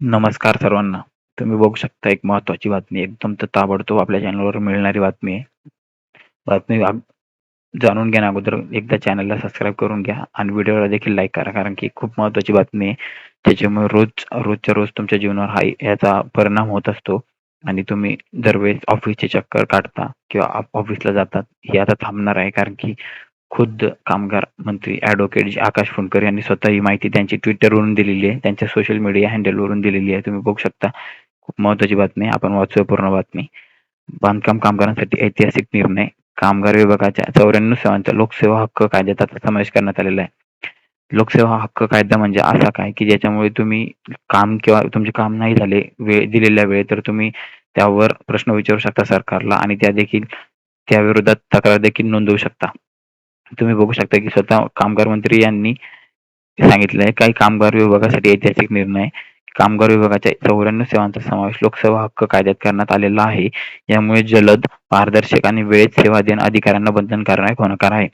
नमस्कार सर्वांना. तुम्ही बघू शकता एक महत्त्वाची बातमी एकदम तर ताबडतोब आपल्या चॅनलवर मिळणारी बातमी आहे. बातमी जाणून घेण्या अगोदर एकदा चॅनलला सबस्क्राईब करून घ्या आणि व्हिडिओला देखील लाईक करा कारण की खूप महत्वाची बातमी आहे. त्याच्यामुळे रोज रोजच्या रोज तुमच्या जीवनावर हा याचा परिणाम होत असतो आणि तुम्ही दरवेळेस ऑफिसचे चक्कर काढता किंवा ऑफिसला जातात हे आता थांबणार आहे कारण की खुद्द कामगार मंत्री ॲडव्होकेट आकाश फुंडकर यांनी स्वतः ही माहिती त्यांची ट्विटरवरून दिलेली आहे. त्यांच्या सोशल मीडिया हँडलवरून दिलेली आहे. तुम्ही बघू शकता. खूप महत्त्वाची बातमी आपण वाचूया पूर्ण बातमी. बांधकाम कामगारांसाठी ऐतिहासिक निर्णय. कामगार विभागाच्या चौऱ्याण्णव सेवांचा लोकसेवा हक्क कायद्यात आता समावेश करण्यात आलेला आहे. लोकसेवा हक्क कायदा म्हणजे असा काय की ज्याच्यामुळे तुम्ही काम किंवा तुमचे काम नाही झाले वेळ दिलेल्या वेळेत तर तुम्ही त्यावर प्रश्न विचारू शकता सरकारला आणि त्या देखील त्या विरोधात तक्रार देखील नोंदवू शकता. तुम्ही बघू शकता की स्वतः कामगार मंत्री यांनी सांगितलं आहे काही कामगार विभागासाठी ऐतिहासिक निर्णय कामगार विभागाच्या चौऱ्याण्णव सेवांचा समावेश लोकसेवा हक्क कायद्यात करण्यात आलेला आहे. यामुळे जलद, पारदर्शक आणि वेळेत सेवा देणं अधिकाऱ्यांना बंधनकारक होणार आहे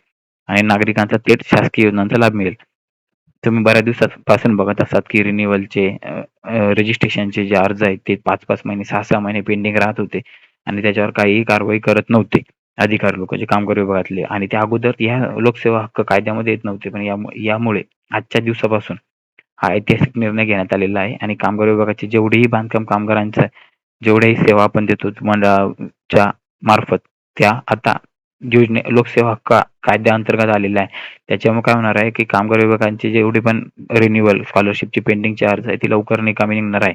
आणि नागरिकांचा थेट शासकीय योजनांचा लाभ मिळेल. तुम्ही बऱ्याच दिवसापासून बघत असतात की रिन्युअलचे रजिस्ट्रेशनचे जे अर्ज आहेत ते पाच पाच महिने सहा सहा महिने पेंडिंग राहत होते आणि त्याच्यावर काहीही कारवाई करत नव्हते. अधिकारी लोक जे कामगार विभागातले आणि त्या अगोदर या लोकसेवा हक्क कायद्यामध्ये येत नव्हते पण यामुळे आजच्या दिवसापासून हा ऐतिहासिक निर्णय घेण्यात आलेला आहे आणि कामगार विभागाचे जेवढेही बांधकाम कामगारांच्या जेवढ्याही सेवा आपण देतो मंडळाच्या मार्फत त्या आता योजने लोकसेवा हक्क कायद्याअंतर्गत आलेल्या आहे. त्याच्यामुळे काय होणार आहे की कामगार विभागांचे जेवढे पण रिन्युअल स्कॉलरशिपचे पेंडिंगचे अर्ज आहे ते लवकर निकामी निघणार आहे.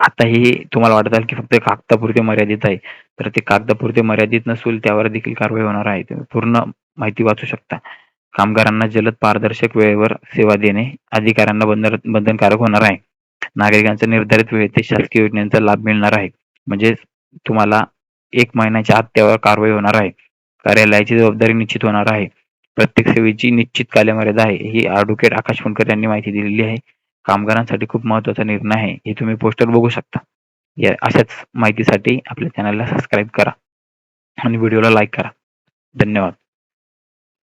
आता हे तुम्हाला वाटत असेल की फक्त कागदापुरते मर्यादित आहे. तर ते कागदापुरते मर्यादित नसून त्यावर देखील कारवाई होणार आहे. तुम्ही पूर्ण माहिती वाचू शकता. कामगारांना जलद, पारदर्शक वेळेवर सेवा देणे अधिकाऱ्यांना बंधन बंधनकारक होणार आहे. नागरिकांच्या निर्धारित वेळेत ते शासकीय योजनांचा लाभ मिळणार आहे. म्हणजे तुम्हाला एक महिन्याच्या आत त्यावर कारवाई होणार आहे. कार्यालयाची जबाबदारी निश्चित होणार आहे. प्रत्येक सेवेची निश्चित कालमर्यादा आहे. ही ॲडव्होकेट आकाश फुंडकर यांनी माहिती दिलेली आहे. कामगारांसाठी खूप महत्त्वाचा निर्णय आहे. हे तुम्ही पोस्टर बघू शकता. या अशाच माहितीसाठी आपल्या चॅनलला सबस्क्राईब करा आणि व्हिडिओला लाईक करा. धन्यवाद.